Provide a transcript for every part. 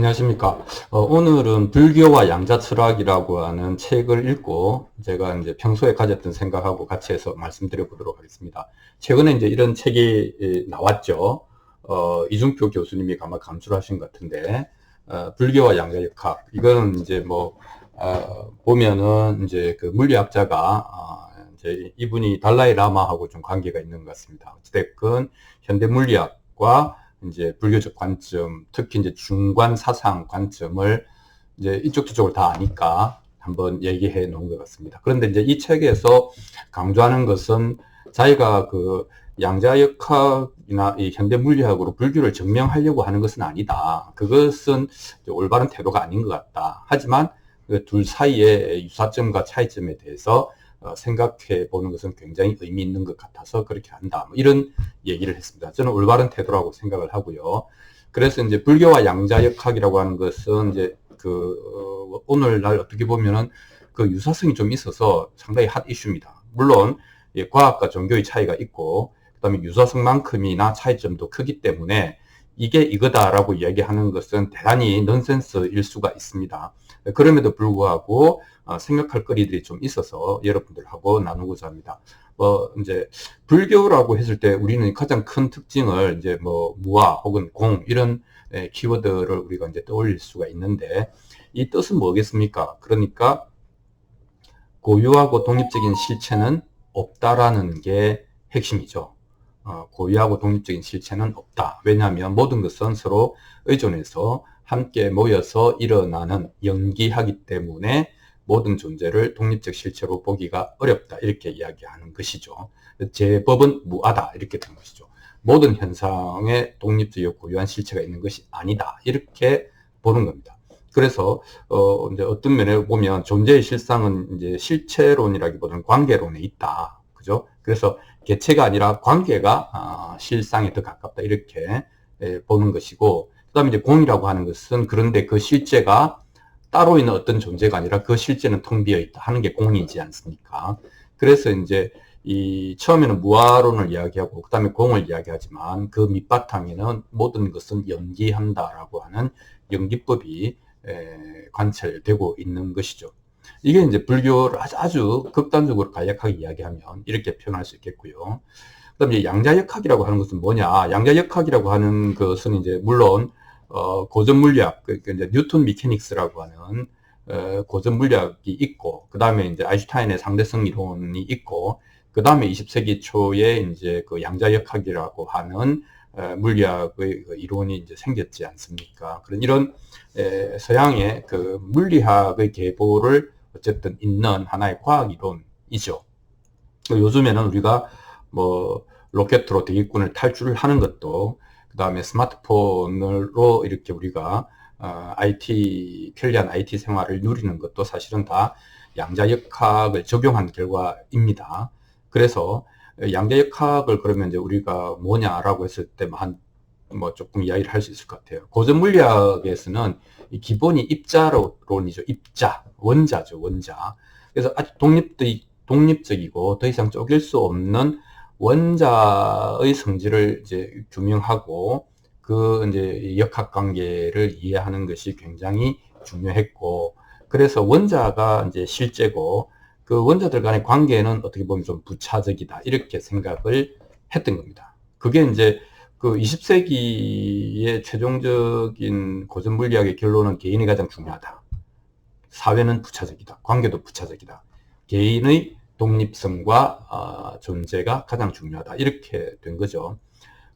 안녕하십니까. 어, 오늘은 불교와 양자 철학이라고 하는 책을 읽고 제가 이제 평소에 가졌던 생각하고 같이 해서 말씀드려 보도록 하겠습니다. 최근에 이제 이런 책이 나왔죠. 어, 이중표 교수님이 아마 감수를 하신 것 같은데, 어, 불교와 양자 역학. 이거는 이제 뭐, 어, 보면은 이제 그 물리학자가, 어, 이제 이분이 달라이 라마하고 좀 관계가 있는 것 같습니다. 어찌됐건 현대 물리학과 이제 불교적 관점, 특히 이제 중관 사상 관점을 이제 이쪽 저쪽을 다 아니까 한번 얘기해 놓은 것 같습니다. 그런데 이제 이 책에서 강조하는 것은 자기가 그 양자역학이나 이 현대 물리학으로 불교를 증명하려고 하는 것은 아니다. 그것은 올바른 태도가 아닌 것 같다. 하지만 그 둘 사이의 유사점과 차이점에 대해서 어, 생각해 보는 것은 굉장히 의미 있는 것 같아서 그렇게 한다. 뭐 이런 얘기를 했습니다. 저는 올바른 태도라고 생각을 하고요. 그래서 이제 불교와 양자역학이라고 하는 것은 이제 그 어, 오늘날 어떻게 보면은 그 유사성이 좀 있어서 상당히 핫 이슈입니다. 물론 예, 과학과 종교의 차이가 있고 그다음에 유사성만큼이나 차이점도 크기 때문에 이게 이거다라고 이야기하는 것은 대단히 넌센스일 수가 있습니다. 그럼에도 불구하고 어, 생각할 거리들이 좀 있어서 여러분들하고 나누고자 합니다. 뭐 이제 불교라고 했을 때 우리는 가장 큰 특징을 이제 뭐 무아 혹은 공 이런 키워드를 우리가 이제 떠올릴 수가 있는데 이 뜻은 뭐겠습니까? 그러니까 고유하고 독립적인 실체는 없다라는 게 핵심이죠. 어, 고유하고 독립적인 실체는 없다. 왜냐하면 모든 것은 서로 의존해서 함께 모여서 일어나는 연기하기 때문에 모든 존재를 독립적 실체로 보기가 어렵다. 이렇게 이야기하는 것이죠. 제법은 무하다. 이렇게 된 것이죠. 모든 현상에 독립적이고 고유한 실체가 있는 것이 아니다. 이렇게 보는 겁니다. 그래서 어 이제 어떤 면에 보면 존재의 실상은 이제 실체론이라기보다는 관계론에 있다. 그죠? 그래서 개체가 아니라 관계가 아, 실상에 더 가깝다 이렇게 보는 것이고 그다음에 이제 공이라고 하는 것은 그런데 그 실제가 따로 있는 어떤 존재가 아니라 그 실제는 텅 비어 있다 하는 게 공이지 않습니까? 그래서 이제 이 처음에는 무아론을 이야기하고 그다음에 공을 이야기하지만 그 밑바탕에는 모든 것은 연기한다라고 하는 연기법이 관찰되고 있는 것이죠. 이게 이제 불교를 아주 극단적으로 간략하게 이야기하면 이렇게 표현할 수 있겠고요. 그다음에 양자역학이라고 하는 것은 뭐냐? 양자역학이라고 하는 것은 이제 물론 어, 고전 물리학, 그, 그 이제 뉴턴 미케닉스라고 하는 어, 고전 물리학이 있고, 그 다음에 이제 아인슈타인의 상대성 이론이 있고, 그 다음에 20세기 초에 이제 그 양자역학이라고 하는 어, 물리학의 그 이론이 이제 생겼지 않습니까? 그런 이런 에, 서양의 그 물리학의 계보를 어쨌든 있는 하나의 과학 이론이죠. 요즘에는 우리가 뭐 로켓으로 대기권을 탈출을 하는 것도 그 다음에 스마트폰으로 이렇게 우리가 어, IT 편리한 IT 생활을 누리는 것도 사실은 다 양자역학을 적용한 결과입니다. 그래서 양자역학을 그러면 이제 우리가 뭐냐라고 했을 때한뭐 조금 이야기를 할 수 있을 것 같아요. 고전 물리학에서는 기본이 입자론이죠. 입자, 원자죠, 원자. 그래서 아주 독립적, 독립적이고 더 이상 쪼갤 수 없는 원자의 성질을 이제 규명하고 그 이제 역학 관계를 이해하는 것이 굉장히 중요했고 그래서 원자가 이제 실제고 그 원자들 간의 관계는 어떻게 보면 좀 부차적이다 이렇게 생각을 했던 겁니다. 그게 이제 그 20세기의 최종적인 고전 물리학의 결론은 개인이 가장 중요하다. 사회는 부차적이다. 관계도 부차적이다. 개인의 독립성과 어, 존재가 가장 중요하다. 이렇게 된 거죠.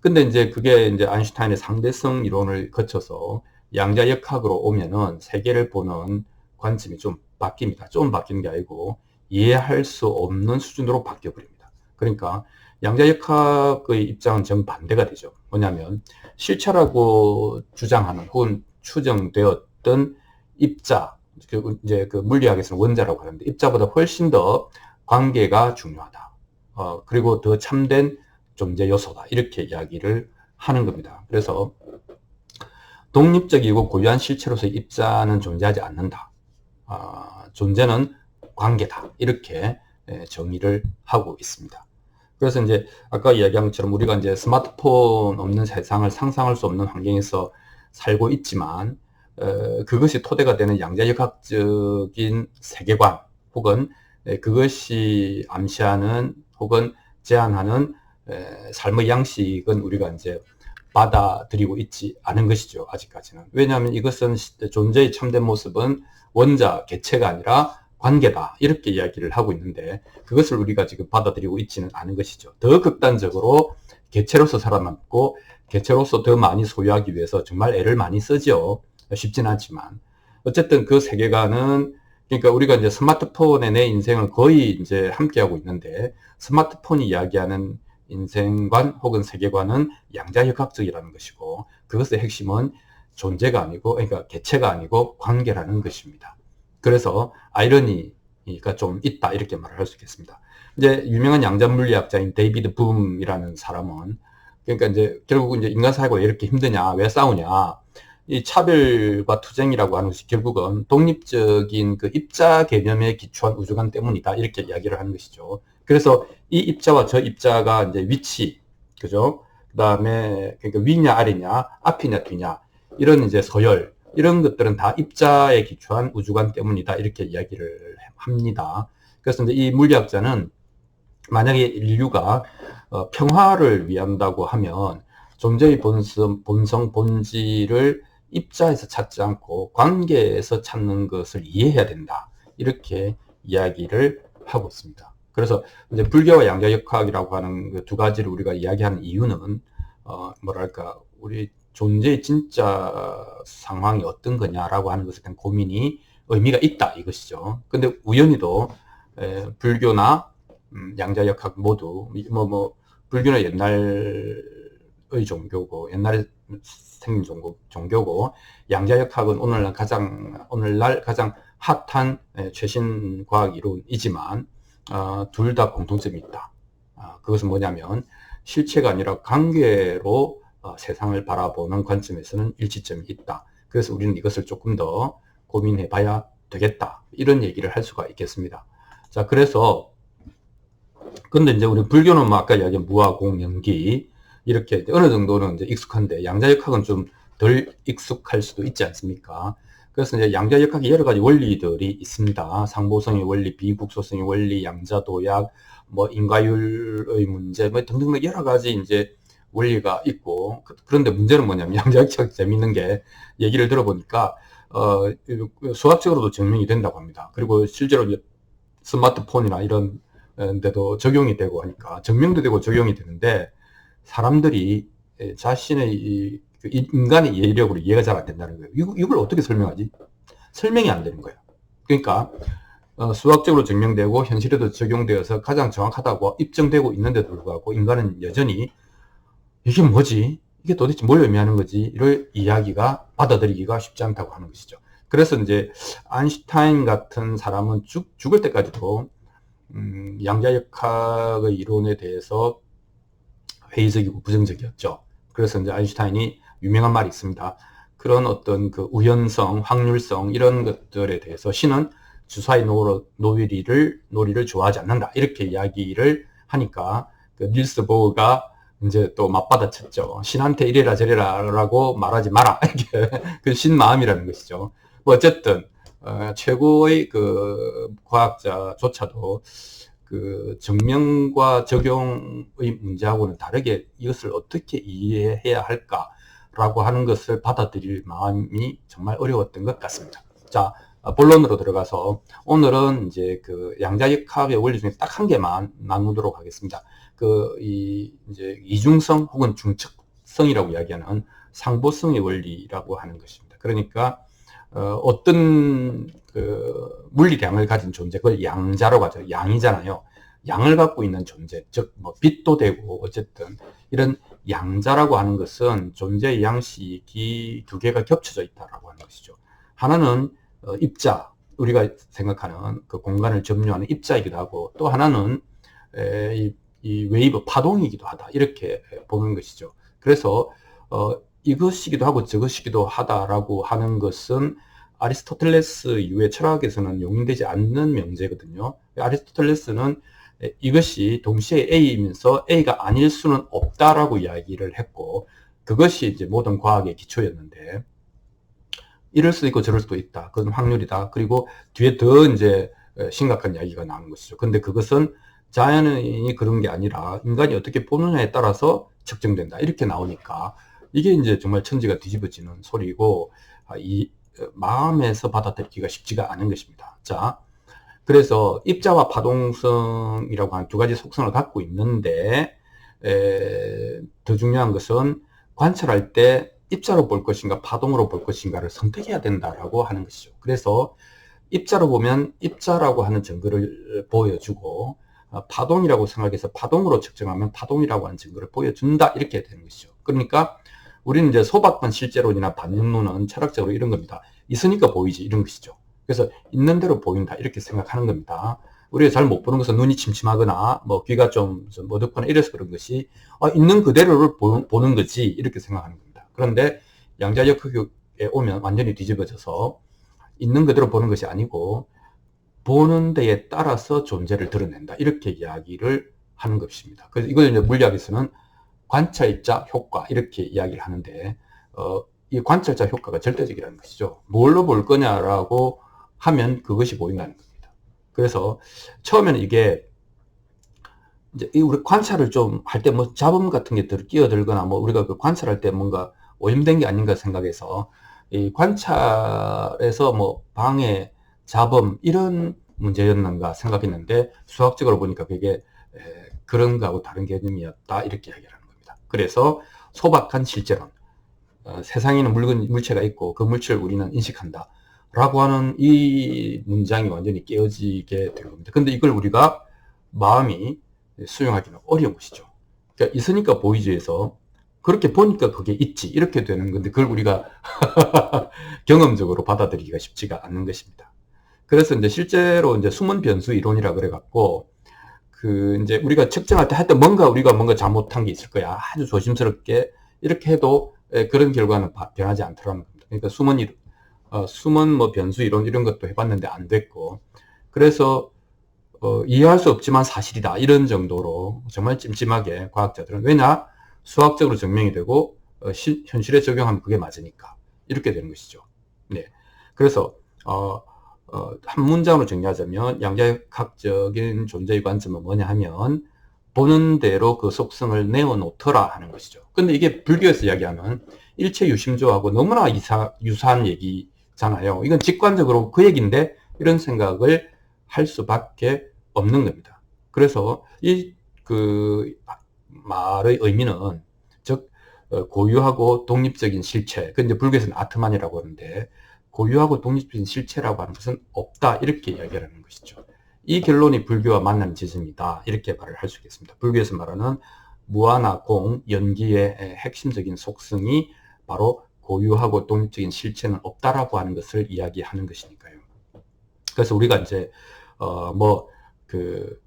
근데 이제 그게 이제 아인슈타인의 상대성 이론을 거쳐서 양자역학으로 오면은 세계를 보는 관점이 좀 바뀝니다. 좀 바뀌는 게 아니고 이해할 수 없는 수준으로 바뀌어 버립니다. 그러니까 양자역학의 입장은 정반대가 되죠. 뭐냐면 실체라고 주장하는 혹은 추정되었던 입자, 그 이제 그 물리학에서는 원자라고 하는데 입자보다 훨씬 더 관계가 중요하다. 어, 그리고 더 참된 존재 요소다. 이렇게 이야기를 하는 겁니다. 그래서 독립적이고 고유한 실체로서의 입자는 존재하지 않는다. 어, 존재는 관계다. 이렇게 예, 정의를 하고 있습니다. 그래서 이제 아까 이야기한 것처럼 우리가 이제 스마트폰 없는 세상을 상상할 수 없는 환경에서 살고 있지만 어, 그것이 토대가 되는 양자역학적인 세계관 혹은 그것이 암시하는 혹은 제안하는 삶의 양식은 우리가 이제 받아들이고 있지 않은 것이죠. 아직까지는. 왜냐하면 이것은 존재의 참된 모습은 원자, 개체가 아니라 관계다. 이렇게 이야기를 하고 있는데 그것을 우리가 지금 받아들이고 있지는 않은 것이죠. 더 극단적으로 개체로서 살아남고 개체로서 더 많이 소유하기 위해서 정말 애를 많이 쓰죠. 쉽진 않지만. 어쨌든 그 세계관은 그러니까 우리가 이제 스마트폰에 내 인생을 거의 이제 함께하고 있는데 스마트폰이 이야기하는 인생관 혹은 세계관은 양자역학적이라는 것이고 그것의 핵심은 존재가 아니고 그러니까 개체가 아니고 관계라는 것입니다. 그래서 아이러니가 좀 있다 이렇게 말을 할 수 있겠습니다. 이제 유명한 양자 물리학자인 데이비드 붐이라는 사람은 그러니까 이제 결국 이제 인간 사회가 왜 이렇게 힘드냐 왜 싸우냐 이 차별과 투쟁이라고 하는 것이 결국은 독립적인 그 입자 개념에 기초한 우주관 때문이다 이렇게 이야기를 하는 것이죠. 그래서 이 입자와 저 입자가 이제 위치, 그죠? 그 다음에 그러니까 위냐 아래냐, 앞이냐 뒤냐 이런 이제 서열 이런 것들은 다 입자에 기초한 우주관 때문이다 이렇게 이야기를 합니다. 그래서 이제 이 물리학자는 만약에 인류가 어, 평화를 위한다고 하면 존재의 본성, 본성, 본질을 입자에서 찾지 않고 관계에서 찾는 것을 이해해야 된다. 이렇게 이야기를 하고 있습니다. 그래서 이제 불교와 양자역학이라고 하는 그 두 가지를 우리가 이야기하는 이유는 어 뭐랄까 우리 존재의 진짜 상황이 어떤 거냐라고 하는 것에 대한 고민이 의미가 있다 이것이죠. 근데 우연히도 에, 불교나 음, 양자역학 모두 뭐뭐 뭐, 불교는 옛날의 종교고 옛날에 생긴 종교, 종교 고 양자역학은 오늘날 가장 오늘날 가장 핫한 최신 과학 이론이지만 어, 둘 다 공통점이 있다. 어, 그것은 뭐냐면 실체가 아니라 관계로 어, 세상을 바라보는 관점에서는 일치점이 있다. 그래서 우리는 이것을 조금 더 고민해 봐야 되겠다. 이런 얘기를 할 수가 있겠습니다. 자, 그래서 근데 이제 우리 불교는 뭐 아까 이야기한 연기 이렇게 어느 정도는 이제 익숙한데 양자역학은 좀 덜 익숙할 수도 있지 않습니까? 그래서 이제 양자역학의 여러 가지 원리들이 있습니다. 상보성의 원리, 비국소성의 원리, 양자도약, 뭐 인과율의 문제, 뭐 등등 여러 가지 이제 원리가 있고 그, 그런데 문제는 뭐냐면 양자역학 재밌는 게 얘기를 들어보니까 어 수학적으로도 증명이 된다고 합니다. 그리고 실제로 스마트폰이나 이런 데도 적용이 되고 하니까 증명도 되고 적용이 되는데 사람들이 자신의 이그 인간의 예력으로 이해가 잘 안 된다는 거예요. 이걸, 어떻게 설명하지? 설명이 안 되는 거예요. 그러니까 어, 수학적으로 증명되고 현실에도 적용되어서 가장 정확하다고 입증되고 있는데도 불구하고 인간은 여전히 이게 뭐지? 이게 도대체 뭘 의미하는 거지? 이를 이야기가 받아들이기가 쉽지 않다고 하는 것이죠. 그래서 이제 아인슈타인 같은 사람은 죽, 죽을 때까지도 음, 양자역학의 이론에 대해서 회의적이고 부정적이었죠. 그래서 이제 아인슈타인이 유명한 말이 있습니다. 그런 어떤 그 우연성, 확률성 이런 것들에 대해서 신은 주사의 노, 노리를 노리를 좋아하지 않는다 이렇게 이야기를 하니까 그 닐스 보가 이제 또 맞받아쳤죠. 신한테 이래라 저래라라고 말하지 마라 이게 그 신 마음이라는 것이죠. 뭐 어쨌든 어, 최고의 그 과학자조차도 그 증명과 적용의 문제하고는 다르게 이것을 어떻게 이해해야 할까 라고 하는 것을 받아들일 마음이 정말 어려웠던 것 같습니다. 자, 본론으로 들어가서 오늘은 이제 그 양자역학의 원리 중에 딱 한 개만 나누도록 하겠습니다. 그, 이, 이제 이중성 혹은 중첩성이라고 이야기하는 상보성의 원리라고 하는 것입니다. 그러니까, 어, 어떤 그 물리량을 가진 존재, 그걸 양자로 하죠. 양이잖아요. 양을 갖고 있는 존재, 즉, 뭐, 빛도 되고, 어쨌든, 이런 양자라고 하는 것은 존재의 양식이 두 개가 겹쳐져 있다라고 하는 것이죠. 하나는 어, 입자, 우리가 생각하는 그 공간을 점유하는 입자이기도 하고 또 하나는 이, 웨이브 파동이기도 하다 이렇게 보는 것이죠. 그래서 어, 이것이기도 하고 저것이기도 하다라고 하는 것은 아리스토텔레스 이후의 철학에서는 용인되지 않는 명제거든요. 아리스토텔레스는 이것이 동시에 A이면서 A가 아닐 수는 없다라고 이야기를 했고 그것이 이제 모든 과학의 기초였는데 이럴 수도 있고 저럴 수도 있다. 그건 확률이다. 그리고 뒤에 더 이제 심각한 이야기가 나오는 것이죠. 근데 그것은 자연이 그런 게 아니라 인간이 어떻게 보느냐에 따라서 측정된다. 이렇게 나오니까 이게 이제 정말 천지가 뒤집어지는 소리고 아, 이 마음에서 받아들이기가 쉽지가 않은 것입니다. 자, 그래서 입자와 파동성이라고 하는 두 가지 속성을 갖고 있는데 에, 더 중요한 것은 관찰할 때 입자로 볼 것인가 파동으로 볼 것인가를 선택해야 된다라고 하는 것이죠. 그래서 입자로 보면 입자라고 하는 증거를 보여주고 어, 파동이라고 생각해서 파동으로 측정하면 파동이라고 하는 증거를 보여준다 이렇게 되는 것이죠. 그러니까 우리는 이제 소박한 실제론이나 반응론은 철학적으로 이런 겁니다. 있으니까 보이지 이런 것이죠. 그래서 있는 대로 보인다 이렇게 생각하는 겁니다. 우리가 잘 못 보는 것은 눈이 침침하거나 뭐 귀가 좀 어둡거나 이래서 그런 것이 어, 있는 그대로를 보, 는 거지 이렇게 생각하는 겁니다. 그런데 양자역학에 오면 완전히 뒤집어져서 있는 그대로 보는 것이 아니고 보는 데에 따라서 존재를 드러낸다 이렇게 이야기를 하는 것입니다. 그래서 이걸 이제 물리학에서는 관찰자 효과 이렇게 이야기를 하는데 어, 이 관찰자 효과가 절대적이라는 것이죠. 뭘로 볼 거냐라고 하면 그것이 보인다는 겁니다. 그래서 처음에는 이게 이제 우리 관찰을 좀 할 때 뭐 잡음 같은 게 끼어들거나 뭐 우리가 그 관찰할 때 뭔가 오염된 게 아닌가 생각해서 이 관찰에서 뭐 방해, 잡음 이런 문제였는가 생각했는데 수학적으로 보니까 그게 그런 거하고 다른 개념이었다 이렇게 이야기하는 겁니다. 그래서 소박한 실제론, 어, 세상에는 물건, 물체가 있고 그 물체를 우리는 인식한다. 라고 하는 이 문장이 완전히 깨어지게 된 겁니다. 근데 이걸 우리가 마음이 수용하기는 어려운 것이죠. 그러니까 있으니까 보이지에서 그렇게 보니까 그게 있지. 이렇게 되는 건데 그걸 우리가 경험적으로 받아들이기가 쉽지가 않는 것입니다. 그래서 이제 실제로 이제 숨은 변수 이론이라 그래 갖고 그 이제 우리가 측정할 때 하여튼 뭔가 우리가 뭔가 잘못한 게 있을 거야. 아주 조심스럽게 이렇게 해도 그런 결과는 변하지 않더라는 겁니다. 그러니까 숨은 이론, 어, 숨은 뭐 변수 이론 이런 것도 해봤는데 안 됐고 그래서 어, 이해할 수 없지만 사실이다 이런 정도로 정말 찜찜하게 과학자들은 왜냐 수학적으로 증명이 되고 어, 시, 현실에 적용하면 그게 맞으니까 이렇게 되는 것이죠. 네, 그래서 어, 어, 한 문장으로 정리하자면 양자역학적인 존재의 관점은 뭐냐 하면 보는 대로 그 속성을 내어놓더라 하는 것이죠. 근데 이게 불교에서 이야기하면 일체 유심조하고 너무나 이사, 유사한 얘기잖아요. 이건 직관적으로 그 얘기인데 이런 생각을 할 수밖에 없는 겁니다. 그래서 이 그 말의 의미는 즉 어, 고유하고 독립적인 실체, 그 이제 불교에서는 아트만이라고 하는데 고유하고 독립적인 실체라고 하는 것은 없다 이렇게 이야기하는 것이죠. 이 결론이 불교와 만나는 지점이다 이렇게 말을 할 수 있겠습니다. 불교에서 말하는 무아나 공, 연기의 핵심적인 속성이 바로 고유하고 독립적인 실체는 없다라고 하는 것을 이야기하는 것이니까요. 그래서 우리가 이제 어뭐그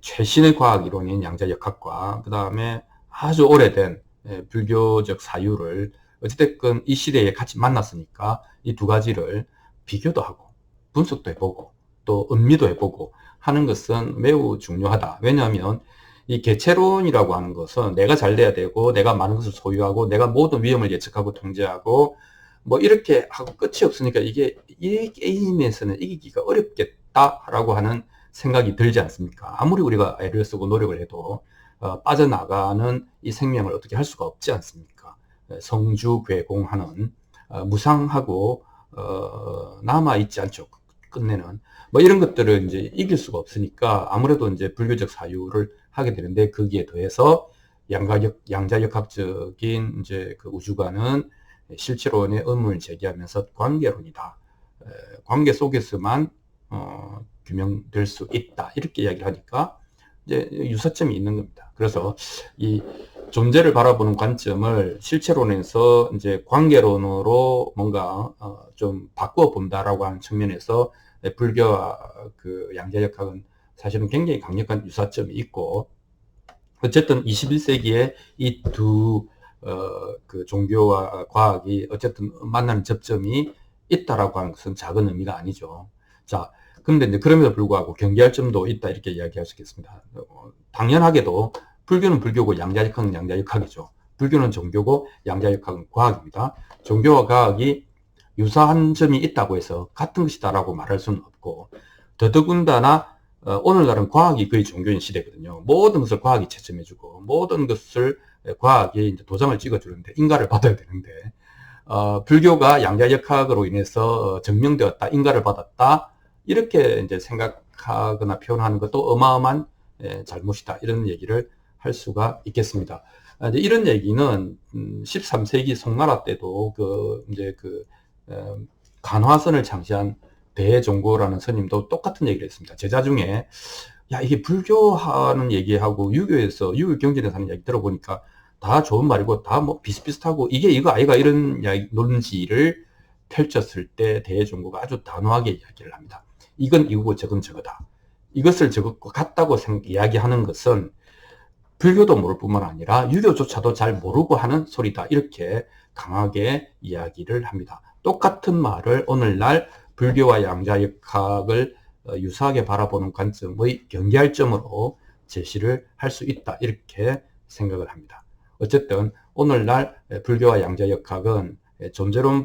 최신의 과학 이론인 양자역학과 그 다음에 아주 오래된 불교적 사유를 어찌됐건 이 시대에 같이 만났으니까 이 두 가지를 비교도 하고 분석도 해보고 또 음미도 해보고 하는 것은 매우 중요하다. 왜냐하면 이 개체론이라고 하는 것은 내가 잘 돼야 되고 내가 많은 것을 소유하고 내가 모든 위험을 예측하고 통제하고 뭐 이렇게 하고 끝이 없으니까 이게 이 게임에서는 이기기가 어렵겠다라고 하는 생각이 들지 않습니까? 아무리 우리가 애를 쓰고 노력을 해도 어, 빠져나가는 이 생명을 어떻게 할 수가 없지 않습니까? 성주괴공하는 어, 무상하고 어, 남아 있지 않죠. 끝내는 뭐 이런 것들을 이제 이길 수가 없으니까 아무래도 이제 불교적 사유를 하게 되는데 거기에 더해서 양가역 양자역학적인 이제 그 우주관은 실체론의 의문을 제기하면서 관계론이다. 에, 관계 속에서만 어, 규명될 수 있다. 이렇게 이야기를 하니까 이제 유사점이 있는 겁니다. 그래서 이 존재를 바라보는 관점을 실체론에서 이제 관계론으로 뭔가 어, 좀 바꿔 본다라고 하는 측면에서 불교와 그 양자역학은 사실은 굉장히 강력한 유사점이 있고 어쨌든 21세기에 이두 어, 그 종교와 과학이 어쨌든 만나는 접점이 있다라고 하는 것은 작은 의미가 아니죠. 자, 근데 이제 그럼에도 불구하고 경계할 점도 있다 이렇게 이야기할 수 있겠습니다. 어, 당연하게도 불교는 불교고 양자역학은 양자역학이죠. 불교는 종교고 양자역학은 과학입니다. 종교와 과학이 유사한 점이 있다고 해서 같은 것이다라고 말할 수는 없고 더더군다나 어, 오늘날은 과학이 거의 종교인 시대거든요. 모든 것을 과학이 채점해주고 모든 것을 과학이 이제 도장을 찍어주는데 인가를 받아야 되는데 어, 불교가 양자역학으로 인해서 증명되었다, 인가를 받았다 이렇게 이제 생각하거나 표현하는 것도 어마어마한 예, 잘못이다 이런 얘기를 할 수가 있겠습니다. 아, 이제 이런 얘기는 13세기 음, 송나라 때도 그 이제 그 어, 간화선을 창시한 대종고라는 스님도 똑같은 얘기를 했습니다. 제자 중에 야 이게 불교하는 얘기하고 유교에서 유교 경전에서 하는 얘기 들어보니까 다 좋은 말이고 다 뭐 비슷비슷하고 이게 이거 아이가 이런 논지를 펼쳤을 때 대종고가 아주 단호하게 이야기를 합니다. 이건 이거고 저건 저거다. 이것을 저것과 같다고 이야기하는 것은 불교도 모를 뿐만 아니라 유교조차도 잘 모르고 하는 소리다. 이렇게 강하게 이야기를 합니다. 똑같은 말을 오늘날 불교와 양자역학을 어, 유사하게 바라보는 관점의 경계할점으로 제시를 할 수 있다. 이렇게 생각을 합니다. 어쨌든 오늘날 불교와 양자역학은 존재론,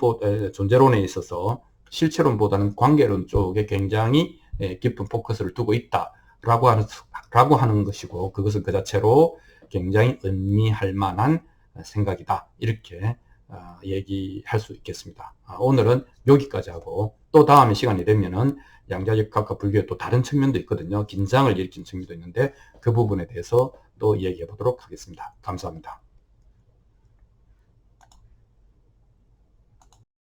존재론에 있어서 실체론보다는 관계론 쪽에 굉장히 깊은 포커스를 두고 있다 라고 하는, 라고 하는 것이고 그것은 그 자체로 굉장히 의미할 만한 생각이다. 이렇게 어, 얘기할 수 있겠습니다. 아, 오늘은 여기까지 하고 또 다음에 시간이 되면은 양자역학과 불교의 또 다른 측면도 있거든요. 긴장을 일으킨 측면도 있는데 그 부분에 대해서 또 얘기해 보도록 하겠습니다. 감사합니다.